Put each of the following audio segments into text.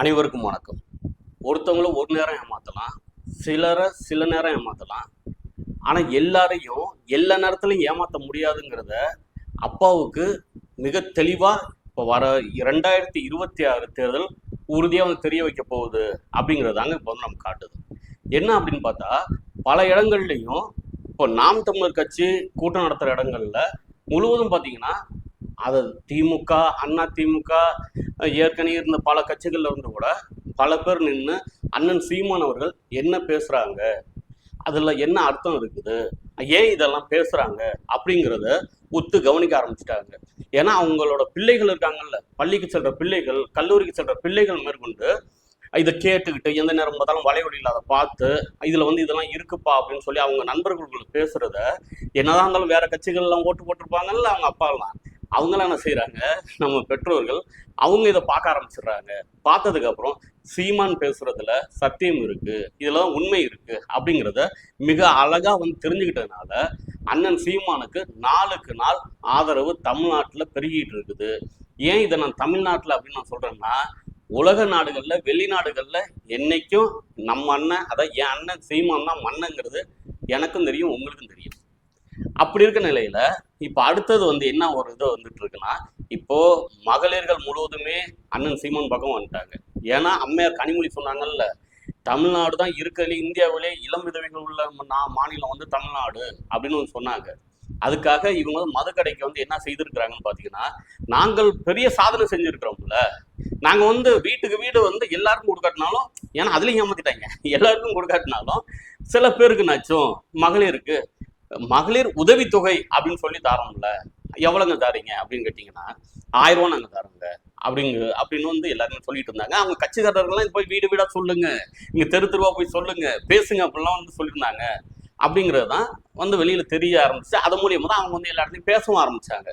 அனைவருக்கும் வணக்கம். ஒருத்தவங்கள ஒரு நேரம் ஏமாத்தலாம் சிலரை சில நேரம் ஏமாத்தலாம். ஆனால் எல்லாரையும் எல்லா நேரத்துலையும் ஏமாற்ற முடியாதுங்கிறத அப்பாவுக்கு மிக தெளிவாக இப்போ வர ரெண்டாயிரத்தி இருபத்தி ஆறு தேர்தல் உறுதியாக வந்து தெரிய வைக்க போகுது அப்படிங்கிறதாங்க இப்போ வந்து நம்ம காட்டுது. என்ன அப்படின்னு பார்த்தா பல இடங்கள்லையும் இப்போ நாம் தமிழர் கட்சி கூட்டம் நடத்துகிற இடங்கள்ல முழுவதும் பார்த்தீங்கன்னா அதை திமுக அண்ணா திமுக ஏற்கனவே இருந்த பல கட்சிகளில் இருந்து கூட பல பேர் நின்று அண்ணன் சீமான் அவர்கள் என்ன பேசுகிறாங்க அதில் என்ன அர்த்தம் இருக்குது? ஏன் இதெல்லாம் பேசுகிறாங்க அப்படிங்கிறத உத்து கவனிக்க ஆரம்பிச்சிட்டாங்க. ஏன்னா அவங்களோட பிள்ளைகள் இருக்காங்கல்ல பள்ளிக்கு செல்ற பிள்ளைகள் கல்லூரிக்கு செல்ற பிள்ளைகள் மேற்கொண்டு இதை கேட்டுக்கிட்டு எந்த நேரம் பார்த்தாலும் வலைவழியில் அதை பார்த்து இதில் வந்து இதெல்லாம் இருக்குப்பா அப்படின்னு சொல்லி அவங்க நண்பர்களுக்கு பேசுறத என்னதான் இருந்தாலும் வேற கட்சிகள்லாம் ஓட்டு போட்டிருப்பாங்கல்ல அவங்க அப்பாலாம். அவங்களாம் என்ன செய்கிறாங்க நம்ம பெற்றோர்கள் அவங்க இதை பார்க்க ஆரம்பிச்சிடுறாங்க. பார்த்ததுக்கப்புறம் சீமான் பேசுறதுல சத்தியம் இருக்கு இதெல்லாம் உண்மை இருக்கு அப்படிங்கிறத மிக அழகா வந்து தெரிஞ்சுக்கிட்டதுனால அண்ணன் சீமானுக்கு நாளுக்கு நாள் ஆதரவு தமிழ்நாட்டில் பெருகிட்டு இருக்குது. ஏன் இதை நான் தமிழ்நாட்டில் அப்படின்னு நான் சொல்றேன்னா உலக நாடுகளில் வெளிநாடுகளில் என்னைக்கும் நம்ம அண்ணன் அதான் என் அண்ணன் சீமான் தான் மண்ணங்கிறது எனக்கும் தெரியும் உங்களுக்கும் தெரியும். அப்படி இருக்க நிலையில இப்போ அடுத்தது வந்து என்ன ஒரு இது வந்துட்டு இருக்குன்னா இப்போ மகளிர்கள் முழுவதுமே அண்ணன் சீமான் பக்கம் வந்துட்டாங்க. ஏன்னா அம்மையார் கனிமொழி சொன்னாங்கல்ல தமிழ்நாடு தான் இருக்கிறதுல இந்தியாவிலே இளம் விதவைகள் உள்ள நான் மாநிலம் வந்து தமிழ்நாடு அப்படின்னு வந்து சொன்னாங்க. அதுக்காக இவங்க வந்து மதுக்கடைக்கு வந்து என்ன செய்திருக்கிறாங்கன்னு பார்த்தீங்கன்னா நாங்கள் பெரிய சாதனை செஞ்சுருக்கிறோம்ல நாங்கள் வந்து வீட்டுக்கு வீடு வந்து எல்லாருக்கும் கொடுக்காட்டினாலும் ஏன்னா அதுலேயும் ஏமாத்திட்டாங்க. எல்லாருக்கும் கொடுக்காட்டினாலும் சில பேருக்கு நச்சும் மகளிருக்கு மகளிர் உதவித்தொகை அப்படின்னு சொல்லி தரோம்ல. எவ்வளோங்க தரீங்க அப்படின்னு கேட்டிங்கன்னா ஆயிரம் ரூபா நாங்கள் தரோங்க. அப்படிங்க அப்படின்னு வந்து எல்லாருமே சொல்லிட்டு இருந்தாங்க. அவங்க கட்சிக்காரர்கள்லாம் போய் வீடு வீடாக சொல்லுங்க. இங்கே தெரு தெருவா போய் சொல்லுங்க. பேசுங்க அப்படிலாம் வந்து சொல்லியிருந்தாங்க அப்படிங்கிறது தான் வந்து வெளியில் தெரிய ஆரம்பிச்சு அது மூலியமாக தான் அவங்க வந்து எல்லா இடத்துலையும் பேசவும் ஆரம்பித்தாங்க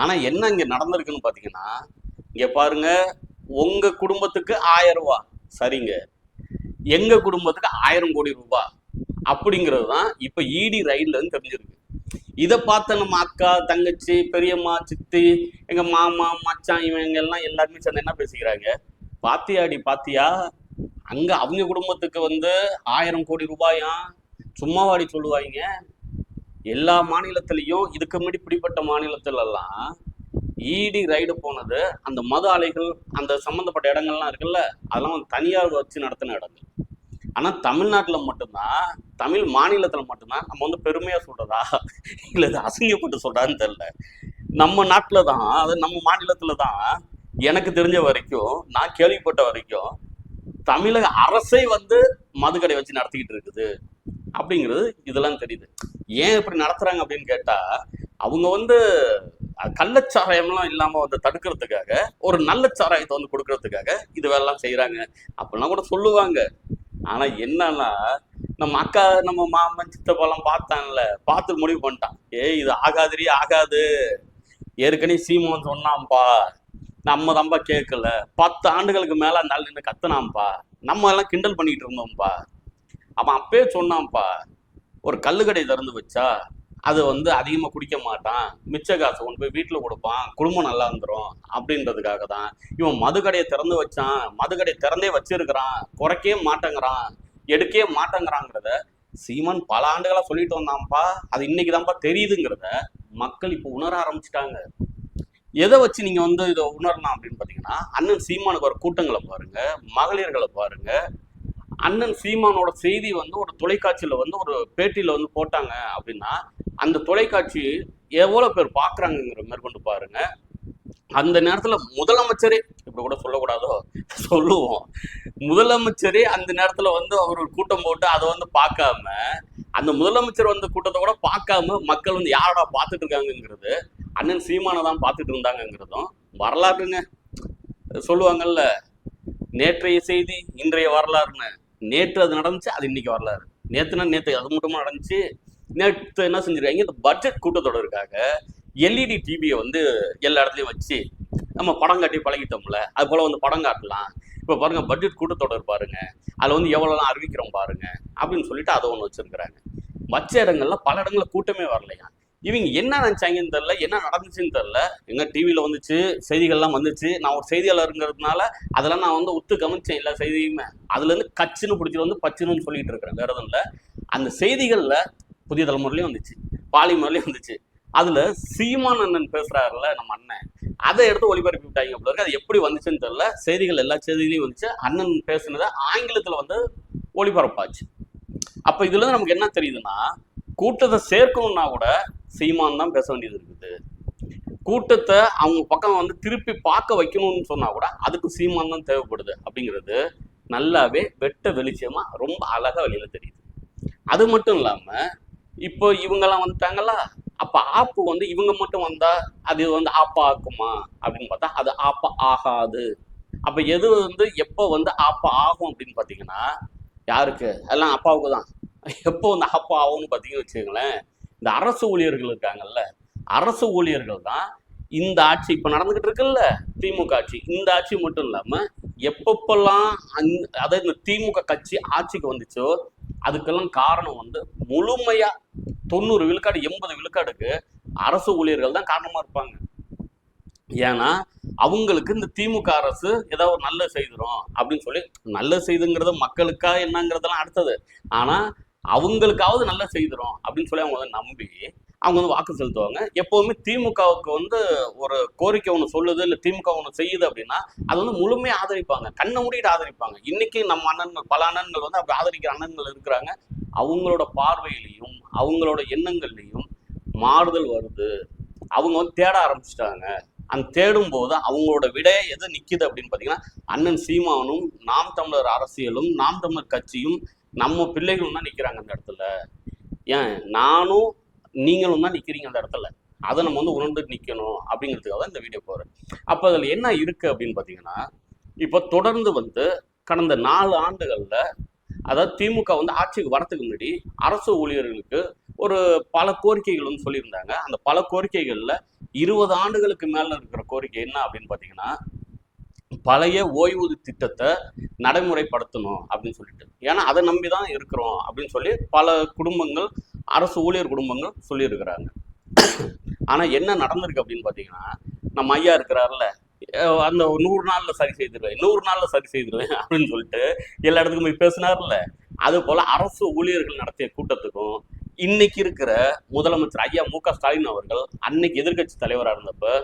ஆனால் என்ன இங்கே நடந்திருக்குன்னு பார்த்தீங்கன்னா இங்கே பாருங்க உங்கள் குடும்பத்துக்கு ஆயிரம் ரூபா. சரிங்க. எங்கள் குடும்பத்துக்கு ஆயிரம் கோடி ரூபாய் அப்படிங்கிறது தான் இப்ப இடி ரைட்ல இருந்து தெரிஞ்சிருக்கு. இதை பார்த்த நம்ம அக்கா தங்கச்சி பெரியம்மா சித்தி எங்க மாமா மச்சான் இவங்க எல்லாம் எல்லாருமே சேர்ந்து என்ன பேசிக்கிறாங்க? பாத்தியாடி பாத்தியா? அங்க அவங்க குடும்பத்துக்கு வந்து ஆயிரம் கோடி ரூபாயா? சும்மாவாடி சொல்லுவாங்க. எல்லா மாநிலத்திலையும் இதுக்கு முன்னாடி பிடிப்பட்ட மாநிலத்திலலாம் ஈடி ரைடு போனது அந்த மது ஆலைகள் அந்த சம்மந்தப்பட்ட இடங்கள்லாம் இருக்குல்ல அதெல்லாம் தனியார் வச்சு நடத்தின இடங்கள். ஆனால் தமிழ்நாட்டில் மட்டும்தான் தமிழ் மாநிலத்தில் மட்டும்தான் நம்ம வந்து பெருமையாக சொல்கிறதா இல்லை இது அசிங்கப்பட்டு சொல்கிறான்னு தெரில நம்ம நாட்டில் தான் அது நம்ம மாநிலத்தில் தான் எனக்கு தெரிஞ்ச வரைக்கும் நான் கேள்விப்பட்ட வரைக்கும் தமிழக அரசே வந்து மதுக்கடை வச்சு நடத்திக்கிட்டு இருக்குது. அப்படிங்கிறது இதெல்லாம் தெரியுது. ஏன் இப்படி நடத்துகிறாங்க அப்படின்னு கேட்டால் அவங்க வந்து கள்ளச்சாராயம்லாம் இல்லாமல் வந்து தடுக்கிறதுக்காக ஒரு நல்ல சாராயத்தை வந்து கொடுக்கறதுக்காக இது வேலைலாம் செய்கிறாங்க அப்படிலாம் கூட சொல்லுவாங்க. ஆனால் என்னன்னா நம்ம அக்கா நம்ம மாமன் சித்தப்பாலாம் பார்த்தான்ல பார்த்து முடிவு பண்ணிட்டான். ஏய் இது ஆகாதுரி ஆகாது. ஏற்கனவே சீமோன் சொன்னான்ப்பா. நம்ம தான்ப்பா கேட்கல. பத்து ஆண்டுகளுக்கு மேலே அந்த ஆள் நின்று கத்துனாம்பா நம்ம எல்லாம் கிண்டல் பண்ணிக்கிட்டு இருந்தோம்ப்பா. அவன் அப்பயே சொன்னான்ப்பா ஒரு கல்லுக்கடை திறந்து வச்சா அது வந்து அதிகமாக குடிக்க மாட்டான். மிச்ச காசை கொண்டு போய் வீட்டில் கொடுப்பான். குடும்பம் நல்லா இருந்துரும் அப்படின்றதுக்காக தான் இவன் மதுக்கடையை திறந்து வச்சான். மதுக்கடையை திறந்தே வச்சிருக்கிறான். குறைக்கவே மாட்டேங்கிறான். எடுக்கவே மாட்டேங்கிறாங்கிறத சீமான் பல ஆண்டுகளாக சொல்லிட்டு வந்தான்ப்பா. அது இன்னைக்கு தான்ப்பா தெரியுதுங்கிறத மக்கள் இப்போ உணர ஆரம்பிச்சிட்டாங்க. எதை வச்சு நீங்க வந்து இதை உணரலாம் அப்படின்னு பாத்தீங்கன்னா அண்ணன் சீமானுக்கு ஒரு கூட்டங்களை பாருங்க மகளிர்களை பாருங்க. அண்ணன் சீமானோட செய்தி வந்து ஒரு தொலைக்காட்சியில வந்து ஒரு பேட்டியில வந்து போட்டாங்க அப்படின்னா அந்த தொலைக்காட்சி எவ்வளோ பேர் பார்க்குறாங்கங்கிற மேற்கொண்டு பாருங்க. அந்த நேரத்தில் முதலமைச்சரே இப்படி கூட சொல்லக்கூடாதோ சொல்லுவோம். முதலமைச்சரே அந்த நேரத்தில் வந்து அவர் ஒரு கூட்டம் போட்டு அதை வந்து பார்க்காம அந்த முதலமைச்சர் வந்து கூட்டத்தை கூட பார்க்காம மக்கள் வந்து யாரோட பார்த்துட்டு இருக்காங்கங்கிறது அண்ணன் சீமானை தான் பார்த்துட்டு இருந்தாங்கங்கிறதும் வரலாறுங்க. சொல்லுவாங்கல்ல நேற்றைய செய்தி இன்றைய வரலாறுன்னு. நேற்று அது நடந்துச்சு அது இன்னைக்கு வரலாறு. நேற்றுனா நேற்று அது மட்டுமா நடந்துச்சு? நேற்று என்ன செஞ்சிருக்காங்க? இந்த பட்ஜெட் கூட்டத்தொடருக்காக எல்இடி டிவியை வந்து எல்லா இடத்துலையும் வச்சு நம்ம படம் காட்டி பழகிட்டோம்ல. அது போல வந்து படம் காட்டலாம். இப்போ பாருங்க பட்ஜெட் கூட்டத்தொடர் பாருங்க. அதில் வந்து எவ்வளோலாம் அறிவிக்கிறோம் பாருங்க. அப்படின்னு சொல்லிட்டு அதை ஒன்று வச்சிருக்கிறாங்க. மற்ற இடங்கள்ல பல இடங்கள்ல கூட்டமே வரலையா? இவங்க என்ன நினைச்சாங்கன்னு தெரில என்ன நடந்துச்சுன்னு தெரில எங்க டிவியில் வந்துச்சு செய்திகள்லாம் வந்துச்சு. நான் ஒரு செய்தியாளருங்கிறதுனால அதெல்லாம் நான் வந்து ஒத்து கவனிச்சேன் எல்லா செய்தியுமே. அதுலேருந்து கச்சுன்னு பிடிச்சிட்டு வந்து பச்சுன்னு சொல்லிட்டு இருக்கிறேன் வேறு எதுவும் இல்லை. அந்த செய்திகளில் புதிய தலைமுறையிலையும் வந்துச்சு. பாலிமர்லயும் வந்துச்சு. அதுல சீமான் அண்ணன் பேசுறாருல நம்ம அண்ணன். அதை எடுத்து ஒளிபரப்பி விட்டாங்க போல இருக்கு அது எப்படி வந்துச்சுன்னு தெரியல. செய்திகள் எல்லா செய்திகளையும் வந்துச்சு. அண்ணன் பேசுனதை ஆங்கிலத்துல வந்து ஒளிபரப்பாச்சு. அப்ப இதுல இருந்து நமக்கு என்ன தெரியுதுன்னா கூட்டத்தை சேர்க்கணும்னா கூட சீமான் தான் பேச வேண்டியது இருக்குது. கூட்டத்தை அவங்க பக்கம் வந்து திருப்பி பார்க்க வைக்கணும்னு சொன்னா கூட அதுக்கு சீமான் தான் தேவைப்படுது அப்படிங்கிறது நல்லாவே வெட்ட வெளிச்சயமா ரொம்ப அழகா வெளியில தெரியுது. அது மட்டும் இல்லாம இப்போ இவங்கெல்லாம் வந்துட்டாங்களா அப்ப ஆப்பு வந்து இவங்க மட்டும் வந்தா அது வந்து ஆப்பா ஆக்குமா? அப்படின்னு பார்த்தா அது ஆப்பா ஆகாது. அப்ப எது வந்து எப்போ வந்து ஆப்பா ஆகும் அப்படின்னு பாத்தீங்கன்னா யாருக்கு? எல்லாம் அப்பாவுக்கு தான். எப்போ வந்து ஆப்பா ஆகும்னு பார்த்தீங்கன்னு வச்சுக்கோங்களேன் இந்த அரசு ஊழியர்கள் இருக்காங்கல்ல அரசு ஊழியர்கள் தான் இந்த ஆட்சி இப்போ நடந்துகிட்டு இருக்குல்ல திமுக ஆட்சி. இந்த ஆட்சி மட்டும் இல்லாமல் எப்பப்பெல்லாம் அந் அதாவது இந்த திமுக கட்சி ஆட்சிக்கு வந்துச்சோ அதுக்கெல்லாம் காரணம் வந்து முழுமையா தொண்ணூறு விழுக்காடு எண்பது விழுக்காடுக்கு அரசு ஊழியர்கள் தான் காரணமா இருப்பாங்க. ஏன்னா அவங்களுக்கு இந்த திமுக அரசு ஏதோ ஒரு நல்ல செய்திரும் அப்படின்னு சொல்லி நல்ல செய்துங்கிறது மக்களுக்கா என்னங்கிறதெல்லாம் அடுத்தது. ஆனா அவங்களுக்காவது நல்ல செய்திரும் அப்படின்னு சொல்லி அவங்க வந்து நம்பி அவங்க வந்து வாக்கு செலுத்துவாங்க. எப்போவுமே திமுகவுக்கு வந்து ஒரு கோரிக்கை ஒன்று சொல்லுது இல்லை திமுக ஒன்று செய்யுது அப்படின்னா அது வந்து முழுமையாக ஆதரிப்பாங்க. கண்ணை மூடிட்டு ஆதரிப்பாங்க. இன்னைக்கு நம்ம அண்ணன்கள் பல அண்ணன்கள் வந்து அப்படி ஆதரிக்கிற அண்ணன்கள் இருக்கிறாங்க. அவங்களோட பார்வையிலையும் அவங்களோட எண்ணங்கள்லையும் மாறுதல் வருது. அவங்க வந்து தேட ஆரம்பிச்சிட்டாங்க. அந்த தேடும் போது அவங்களோட விடையை எது நிக்குது அப்படின்னு பார்த்தீங்கன்னா அண்ணன் சீமானும் நாம் தமிழர் அரசியலும் நாம் தமிழர் கட்சியும் நம்ம பிள்ளைகளும் தான் நிற்கிறாங்க அந்த இடத்துல. ஏன்? நானும் நீங்களும் தான் நிற்கிறீங்க அந்த இடத்துல. அதை நம்ம வந்து உணர்ந்து நிற்கணும் அப்படிங்கிறதுக்காக தான் இந்த வீடியோ போகிறேன் அப்போ அதில் என்ன இருக்குது அப்படின்னு பார்த்தீங்கன்னா இப்போ தொடர்ந்து வந்து கடந்த நாலு ஆண்டுகளில் அதாவது திமுக வந்து ஆட்சிக்கு வரத்துக்கு முன்னாடி அரசு ஊழியர்களுக்கு ஒரு பல கோரிக்கைகள் வந்து சொல்லியிருந்தாங்க. அந்த பல கோரிக்கைகளில் இருபது ஆண்டுகளுக்கு மேலே இருக்கிற கோரிக்கை என்ன அப்படின்னு பார்த்தீங்கன்னா பழைய ஓய்வூதிய திட்டத்தை நடைமுறைப்படுத்தணும் அப்படின்னு சொல்லிட்டு. ஏன்னா அதை நம்பி தான் இருக்கிறோம் அப்படின்னு சொல்லி பல குடும்பங்கள் அரசு ஊழியர் குடும்பங்கள் சொல்லியிருக்கிறாங்க. ஆனா என்ன நடந்திருக்கு அப்படின்னு பார்த்தீங்கன்னா நம்ம ஐயா இருக்கிறாருல அந்த ஒரு நூறு நாள்ல சரி செய்திருவேன் நூறு நாள்ல சரி செய்திருவேன் அப்படின்னு சொல்லிட்டு எல்லா இடத்துக்கும் போய் பேசினார்ல அது போல அரசு ஊழியர்கள் நடத்திய கூட்டத்துக்கும் இன்னைக்கு இருக்கிற முதலமைச்சர் ஐயா மு க ஸ்டாலின் அவர்கள் அன்னைக்கு எதிர்க்கட்சி தலைவராக இருந்தப்ப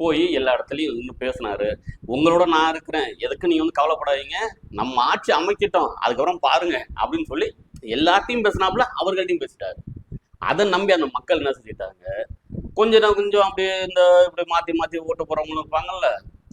போய் எல்லா இடத்துலையும் இன்னும் பேசினாரு. உங்களோட நான் இருக்கிறேன் எதுக்கு நீங்க வந்து கவலைப்படாதீங்க? நம்ம ஆட்சி அமைக்கிட்டோம் அதுக்கப்புறம் பாருங்க அப்படின்னு சொல்லி எல்லாத்தையும் பேசினாப்புல அவர்கள்ட்டையும் பேசிட்டாரு. அதை நம்பி அந்த மக்கள் என்ன செஞ்சிட்டாங்க? கொஞ்ச நேரம் கொஞ்சம் அப்படியே இந்த இப்படி மாத்தி மாத்தி ஓட்டு போறவங்களும் இருப்பாங்கல்ல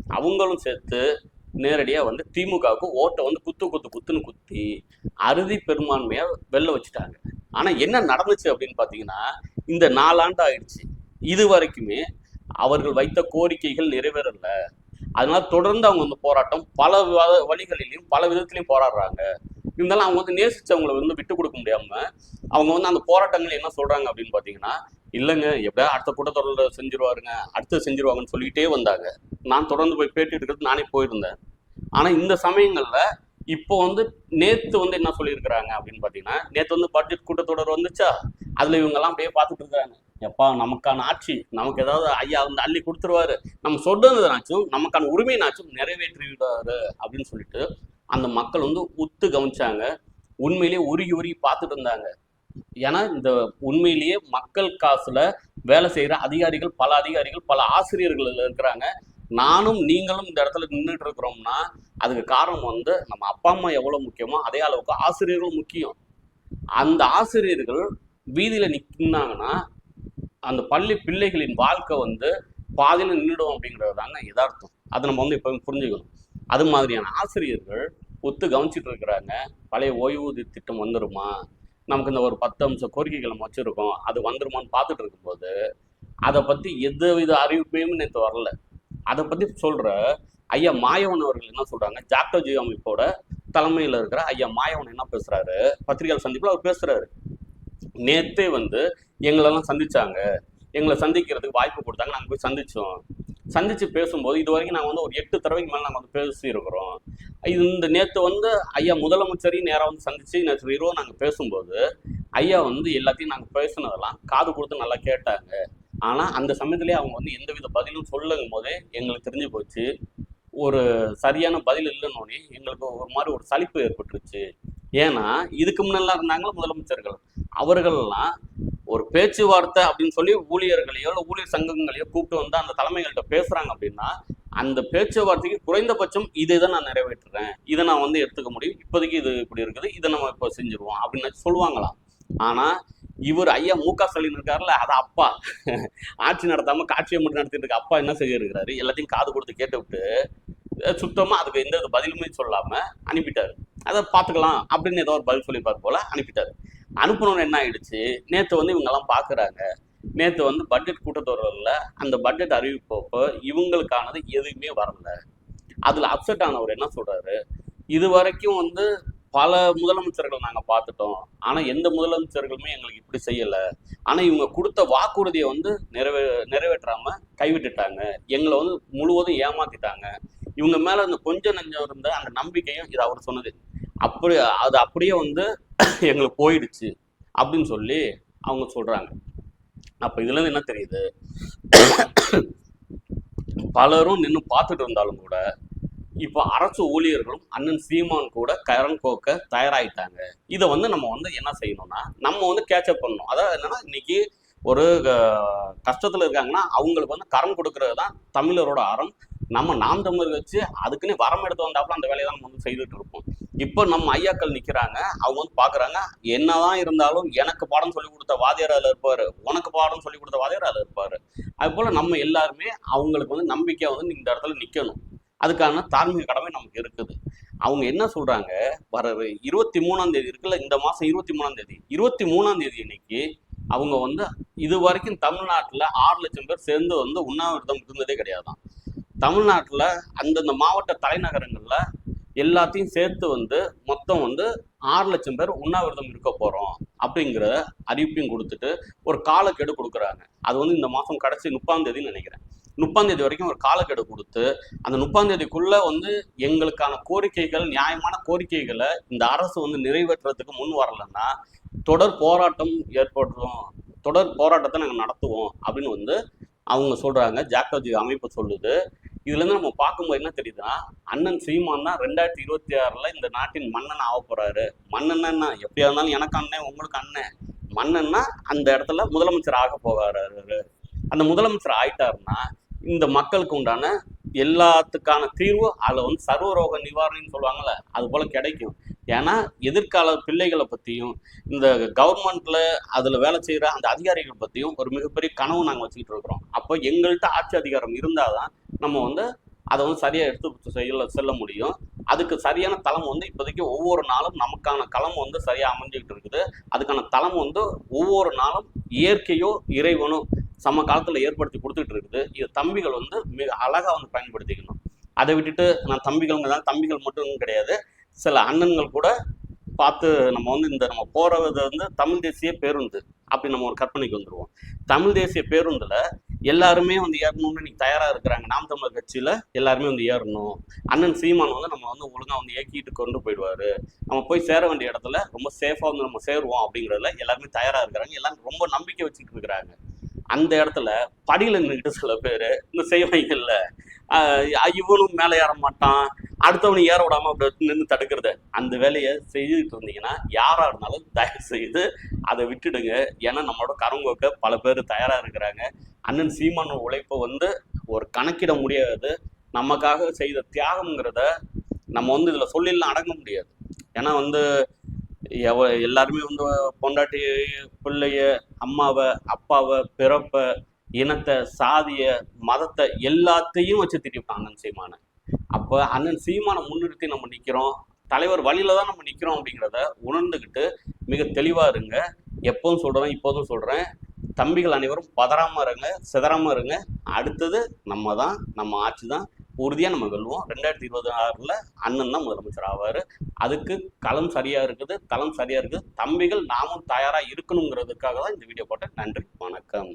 அவங்களும் சேர்த்து நேரடியா வந்து திமுகவுக்கு ஓட்டை வந்து குத்து குத்து குத்துன்னு குத்தி அறுதி பெரும்பான்மையா வெளில வச்சுட்டாங்க. ஆனா என்ன நடந்துச்சு அப்படின்னு பாத்தீங்கன்னா இந்த நாலாண்டு ஆயிடுச்சு இது வரைக்குமே அவர்கள் வைத்த கோரிக்கைகள் நிறைவேறல. அதனால தொடர்ந்து அவங்க வந்து போராட்டம் பல வழிகளிலையும் பல விதத்திலையும் போராடுறாங்க. இருந்தாலும் அவங்க வந்து நேசிச்சவங்களை வந்து விட்டு கொடுக்க முடியாம அவங்க வந்து அந்த போராட்டங்கள் என்ன சொல்றாங்க அப்படின்னு பாத்தீங்கன்னா இல்லைங்க எப்படியா அடுத்த கூட்டத்தொடரில் செஞ்சிருவாருங்க அடுத்து செஞ்சிருவாங்கன்னு சொல்லிக்கிட்டே வந்தாங்க. நான் தொடர்ந்து போய் பேட்டி எடுக்கிறது நானே போயிருந்தேன். ஆனா இந்த சமயங்கள்ல இப்போ வந்து நேத்து வந்து என்ன சொல்லியிருக்கிறாங்க அப்படின்னு பாத்தீங்கன்னா நேத்து வந்து பட்ஜெட் கூட்டத்தொடர் வந்துச்சா? அதுல இவங்க எல்லாம் அப்படியே பார்த்துட்டு இருக்காங்க எப்பா நமக்கான ஆட்சி நமக்கு ஏதாவது ஐயா வந்து அள்ளி கொடுத்துருவாரு. நம்ம சொன்னதுனாச்சும் நமக்கான உரிமையினாச்சும் நிறைவேற்றி விடுவாரு அப்படின்னு சொல்லிட்டு அந்த மக்கள் வந்து உத்து கவனிச்சாங்க. உண்மையிலேயே உருகி உருகி பார்த்துட்டு இருந்தாங்க. ஏன்னா இந்த உண்மையிலேயே மக்கள் காசுல வேலை செய்கிற அதிகாரிகள் பல அதிகாரிகள் பல ஆசிரியர்கள் இருக்கிறாங்க. நானும் நீங்களும் இந்த இடத்துல நின்றுட்டு இருக்கிறோம்னா அதுக்கு காரணம் வந்து நம்ம அப்பா அம்மா எவ்வளவு முக்கியமோ அதே அளவுக்கு ஆசிரியர்களும் முக்கியம். அந்த ஆசிரியர்கள் வீதியில நிற்கினாங்கன்னா அந்த பள்ளி பிள்ளைகளின் வாழ்க்கை வந்து பாதியில் நின்றுடும் அப்படிங்கிறது தாங்க யதார்த்தம். அதை நம்ம வந்து எப்பவும் புரிஞ்சுக்கணும். அது மாதிரியான ஆசிரியர்கள் ஒத்து கவனிச்சிட்டு இருக்கிறாங்க பழைய ஓய்வூதிய திட்டம் வந்துருமா? நமக்கு இந்த ஒரு பத்து அம்சம் கோரிக்கைகள் நம்ம அது வந்துருமான்னு பார்த்துட்டு இருக்கும்போது அதை பற்றி எந்தவித அறிவிப்பையும் நேற்று வரல. அதை பற்றி சொல்கிற ஐயா மாயவன் அவர்கள் என்ன சொல்கிறாங்க ஜாக்டோ ஜியோ அமைப்போட தலைமையில் இருக்கிற ஐயா மாயவன் என்ன பேசுகிறாரு பத்திரிகையாளர் சந்திப்பில் அவர் பேசுகிறாரு நேற்றே வந்து எங்களெல்லாம் சந்தித்தாங்க எங்களை சந்திக்கிறதுக்கு வாய்ப்பு கொடுத்தாங்க. நாங்கள் போய் சந்தித்தோம் சந்திச்சு பேசும்போது இது வரைக்கும் நாங்கள் வந்து ஒரு எட்டு தடவைக்கு மேலே நாங்கள் வந்து பேசியிருக்கிறோம். இது இந்த நேற்று வந்து ஐயா முதலமைச்சரையும் நேராக வந்து சந்திச்சு நேற்று இரவு நாங்கள் பேசும்போது ஐயா வந்து எல்லாத்தையும் நாங்கள் பேசுனதெல்லாம் காது கொடுத்து நல்லா கேட்டாங்க. ஆனால் அந்த சமயத்திலே அவங்க வந்து எந்தவித பதிலும் சொல்லுங்கும் போதே எங்களுக்கு தெரிஞ்சு போச்சு. ஒரு சரியான பதில் இல்லைன்னொடனே எங்களுக்கு ஒரு மாதிரி ஒரு சலிப்பு ஏற்பட்டுருச்சு. ஏன்னா இதுக்கு முன்னெல்லாம் இருந்தாங்களா முதலமைச்சர்கள்? அவர்கள்லாம் ஒரு பேச்சுவார்த்தை அப்படின்னு சொல்லி ஊழியர்களையோ இல்லை ஊழியர் சங்கங்களையோ கூப்பிட்டு வந்து அந்த தலைமைகள்கிட்ட பேசுறாங்க அப்படின்னா அந்த பேச்சுவார்த்தைக்கு குறைந்தபட்சம் இதை தான் நான் நிறைவேற்றுறேன். இதை நான் வந்து எடுத்துக்க முடியும். இப்போதைக்கு இது இப்படி இருக்குது. இதை நம்ம இப்போ செஞ்சுருவோம் அப்படின்னு சொல்லுவாங்களாம் ஆனால் இவர் ஐயா மு க ஸ்டாலின் இருக்காருல்ல அது அப்பா. ஆட்சி நடத்தாம காட்சியை மட்டும் நடத்திட்டு இருக்க அப்பா என்ன செய்ய இருக்கிறாரு எல்லாத்தையும் காது கொடுத்து கேட்டு விட்டு அதுக்கு எந்த பதிலுமே சொல்லாமல் அனுப்பிட்டார். அதை பார்த்துக்கலாம் அப்படின்னு ஏதோ ஒரு பதில் சொல்லிப்பார் போல் அனுப்பிட்டார். அனுப்புனவங்க என்ன ஆயிடுச்சு? நேற்று வந்து இவங்கெல்லாம் பார்க்குறாங்க நேற்று வந்து பட்ஜெட் கூட்டத்தொடரில் அந்த பட்ஜெட் அறிவிப்பப்போ இவங்களுக்கானது எதுவுமே வரல. அதில் அப்செட் ஆனவர் என்ன சொல்கிறாரு இது வரைக்கும் வந்து பல முதலமைச்சர்கள் நாங்கள் பார்த்துட்டோம். ஆனால் எந்த முதலமைச்சர்களுமே எங்களுக்கு இப்படி செய்யலை. ஆனால் இவங்க கொடுத்த வாக்குறுதியை வந்து நிறைவே நிறைவேற்றாமல் கைவிட்டுட்டாங்க. எங்களை வந்து முழுவதும் ஏமாத்திட்டாங்க. இவங்க மேலே அந்த கொஞ்சம் நஞ்சம் இருந்த அந்த நம்பிக்கையும் இது அவர் சொன்னது. அப்படி அது அப்படியே வந்து எங்களுக்கு போயிடுச்சு அப்படின்னு சொல்லி அவங்க சொல்கிறாங்க அப்போ இதுலேருந்து என்ன தெரியுது? பலரும் நின்று பார்த்துட்டு இருந்தாலும் கூட இப்போ அரசு ஊழியர்களும் அண்ணன் சீமான் கூட கரண் கோக்க தயாராயிட்டாங்க. இதை வந்து நம்ம வந்து என்ன செய்யணும்னா நம்ம வந்து கேட்சப் பண்ணணும். அதாவது என்னன்னா இன்னைக்கு ஒரு கஷ்டத்தில் இருக்காங்கன்னா அவங்களுக்கு வந்து கரம் கொடுக்கறது தான் தமிழரோட அறம். நம்ம நாம் தமிழர் வச்சு அதுக்குன்னு வரம் எடுத்து வந்தாப்புல அந்த வேலையை தான் நம்ம வந்து செய்துட்டு இருப்போம். இப்போ நம்ம ஐயாக்கள் நிக்கிறாங்க அவங்க வந்து பாக்குறாங்க என்னதான் இருந்தாலும் எனக்கு பாடம் சொல்லி கொடுத்த வாத்தியார் அதுல இருப்பாரு உனக்கு பாடம் சொல்லி கொடுத்த வாத்தியார் அதுல இருப்பாரு. அது போல நம்ம எல்லாருமே அவங்களுக்கு வந்து நம்பிக்கை வந்து இந்த இடத்துல நிக்கணும். அதுக்கான தார்மீக கடமை நமக்கு இருக்குது. அவங்க என்ன சொல்றாங்க வர இருபத்தி மூணாம் தேதி இருக்குல்ல இந்த மாசம் இருபத்தி மூணாம் தேதி. இருபத்தி மூணாம் தேதி இன்னைக்கு அவங்க வந்து இது வரைக்கும் தமிழ்நாட்டுல ஆறு லட்சம் பேர் சேர்ந்து வந்து உண்ணாவிரதம் இருந்ததே கிடையாதாம் தமிழ்நாட்டுல அந்தந்த மாவட்ட தலைநகரங்கள்ல எல்லாத்தையும் சேர்த்து வந்து மொத்தம் வந்து ஆறு லட்சம் பேர் உண்ணாவிரதம் இருக்க போகிறோம் அப்படிங்கிற அறிவிப்பையும் கொடுத்துட்டு ஒரு காலக்கெடு கொடுக்குறாங்க. அது வந்து இந்த மாதம் கடைசி முப்பாம் தேதின்னு நினைக்கிறேன். முப்பாம் தேதி வரைக்கும் ஒரு காலக்கெடு கொடுத்து அந்த முப்பாம் தேதிக்குள்ள வந்து எங்களுக்கான கோரிக்கைகள் நியாயமான கோரிக்கைகளை இந்த அரசு வந்து நிறைவேற்றுறதுக்கு முன் வரலன்னா தொடர் போராட்டம் ஏற்படுறோம் தொடர் போராட்டத்தை நாங்கள் நடத்துவோம் அப்படின்னு வந்து அவங்க சொல்கிறாங்க ஜாக்டோஜி அமைப்பு சொல்லுது. இதுலேருந்து நம்ம பார்க்கும்போது என்ன தெரியுதுன்னா அண்ணன் சீமான் தான் ரெண்டாயிரத்தி இருபத்தி ஆறில் இந்த நாட்டின் மன்னன் ஆக போகிறாரு மன்னன்னா எப்படியா இருந்தாலும் எனக்கு அண்ணன் உங்களுக்கு அண்ணன் மன்னன்னா அந்த இடத்துல முதலமைச்சர் ஆக போகிறாரு. அந்த முதலமைச்சர் ஆயிட்டாருன்னா இந்த மக்களுக்கு உண்டான எல்லாத்துக்கான தீர்வு அதில் வந்து சர்வரோக நிவாரணின்னு சொல்லுவாங்கல்ல அது போல் கிடைக்கும். ஏன்னா எதிர்கால பிள்ளைகளை பற்றியும் இந்த கவர்மெண்ட்டில் அதில் வேலை செய்கிற அந்த அதிகாரிகள் பற்றியும் ஒரு மிகப்பெரிய கனவு நாங்கள் வச்சுக்கிட்டு இருக்கிறோம். அப்போ எங்கள்கிட்ட ஆட்சி அதிகாரம் இருந்தால் தான் நம்ம வந்து அதை வந்து சரியாக எடுத்து செய்யல செல்ல முடியும். அதுக்கு சரியான தளம் வந்து இப்போதைக்கு ஒவ்வொரு நாளும் நமக்கான களம் வந்து சரியாக அமைஞ்சிக்கிட்டு இருக்குது. அதுக்கான தளம் வந்து ஒவ்வொரு நாளும் இயற்கையோ இறைவனோ சம காலத்தில் ஏற்படுத்தி கொடுத்துட்டு இருக்குது. இது தம்பிகள் வந்து மிக அழகாக வந்து பயன்படுத்திக்கணும். அதை விட்டுட்டு நான் தம்பிகள்ங்கிறதால தம்பிகள் மட்டும் கிடையாது. சில அண்ணன்கள் கூட பார்த்து நம்ம வந்து இந்த நம்ம போகிறது வந்து தமிழ் தேசிய பேருந்து அப்படி நம்ம ஒரு கற்பனைக்கு வந்துடுவோம் தமிழ் தேசிய பேருந்தில் எல்லாருமே வந்து ஏறணும்னு இன்னைக்கு தயாரா இருக்கிறாங்க. நாம் தமிழர் கட்சியில எல்லாருமே வந்து ஏறணும். அண்ணன் சீமான் வந்து நம்ம வந்து ஒழுங்கா வந்து ஏக்கிட்டு கொண்டு போயிடுவாரு. நம்ம போய் சேர வேண்டிய இடத்துல ரொம்ப சேஃபா வந்து நம்ம சேருவோம் அப்படிங்கிறதுல எல்லாருமே தயாரா இருக்கிறாங்க. எல்லாரும் ரொம்ப நம்பிக்கை வச்சுட்டு இருக்கிறாங்க. அந்த இடத்துல படியில நின்றுட்டு சில பேர் இந்த செய்வாங்கல்ல இல்லை இவனும் மேலே ஏற மாட்டான் அடுத்தவனும் ஏற விடாம அப்படி நின்று தடுக்கிறது. அந்த வேலையை செய்துட்டு இருந்தீங்கன்னா யாரா இருந்தாலும் தயவு செய்து அதை விட்டுடுங்க. ஏன்னா நம்மளோட கரங்கோக்க பல பேர் தயாரா இருக்கிறாங்க. அண்ணன் சீமான உழைப்பை வந்து ஒரு கணக்கிட முடியாது. நமக்காக செய்த தியாகம்ங்கிறத நம்ம வந்து இதில் சொல்லிலாம் அடங்க முடியாது. ஏன்னா வந்து எவ எல்லாருமே வந்து பொண்டாட்டி பிள்ளைய அம்மாவை அப்பாவை பிறப்பை இனத்தை சாதிய மதத்தை எல்லாத்தையும் வச்சு திட்டிப்பாங்க அண்ணன் சீமான அப்போ அண்ணன் சீமானை முன்னிறுத்தி நம்ம நிற்கிறோம் தலைவர் வழியில தான் நம்ம நிற்கிறோம் அப்படிங்கிறத உணர்ந்துக்கிட்டு மிக தெளிவாக இருங்க. எப்போதும் சொல்கிறேன் இப்போதும் சொல்கிறேன் தம்பிகள் அனைவரும் பதறாமல் இருங்க சிதறாம இருங்க. அடுத்தது நம்ம தான் நம்ம ஆட்சி தான் உறுதியாக நம்ம வெல்வோம். ரெண்டாயிரத்தி இருபது ஆறில் அண்ணன் தான் முதலமைச்சர் ஆவார். அதுக்கு களம் சரியாக இருக்குது தளம் சரியாக இருக்குது. தம்பிகள் நாமும் தயாராக இருக்கணுங்கிறதுக்காக தான் இந்த வீடியோ போட்டேன் நன்றி வணக்கம்.